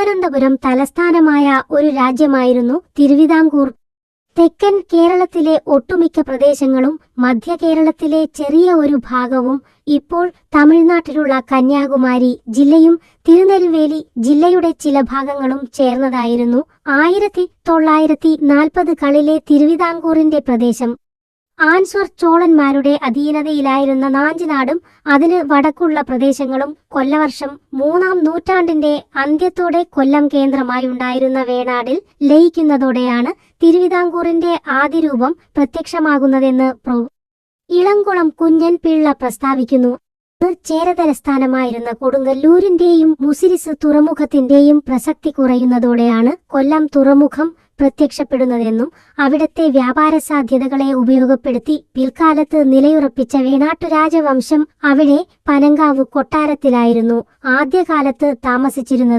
തിരുവനന്തപുരം തലസ്ഥാനമായ ഒരു രാജ്യമായിരുന്നു തിരുവിതാംകൂർ. തെക്കൻ കേരളത്തിലെ ഒട്ടുമിക്ക പ്രദേശങ്ങളും മധ്യ കേരളത്തിലെ ചെറിയ ഒരു ഭാഗവും ഇപ്പോൾ തമിഴ്നാട്ടിലുള്ള കന്യാകുമാരി ജില്ലയും തിരുനെൽവേലി ജില്ലയുടെ ചില ഭാഗങ്ങളും ചേർന്നതായിരുന്നു ആയിരത്തി തൊള്ളായിരത്തി നാൽപ്പത് കളിലെ തിരുവിതാംകൂറിന്റെ പ്രദേശം. ആൻസ്വർ ചോളന്മാരുടെ അധീനതയിലായിരുന്ന നാഞ്ചിനാടും അതിന് വടക്കുള്ള പ്രദേശങ്ങളും കൊല്ലവർഷം മൂന്നാം നൂറ്റാണ്ടിന്റെ അന്ത്യത്തോടെ കൊല്ലം കേന്ദ്രമായി ഉണ്ടായിരുന്ന വേണാടിൽ ലയിക്കുന്നതോടെയാണ് തിരുവിതാംകൂറിന്റെ ആദിരൂപം പ്രത്യക്ഷമാകുന്നതെന്ന് പ്രൊ ഇളംകുളം കുഞ്ഞൻ പിള്ള പ്രസ്താവിക്കുന്നു. ചേരതലസ്ഥാനമായിരുന്ന കൊടുങ്ങല്ലൂരിന്റെയും മുസിരിസ് തുറമുഖത്തിന്റെയും പ്രസക്തി കുറയുന്നതോടെയാണ് കൊല്ലം തുറമുഖം പ്രത്യക്ഷപ്പെടുന്നതെന്നും അവിടത്തെ വ്യാപാര സാധ്യതകളെ ഉപയോഗപ്പെടുത്തി പിൽക്കാലത്ത് നിലയുറപ്പിച്ച വേണാട്ടു രാജവംശം അവിടെ പനങ്കാവ് കൊട്ടാരത്തിലായിരുന്നു ആദ്യകാലത്ത് താമസിച്ചിരുന്നത്.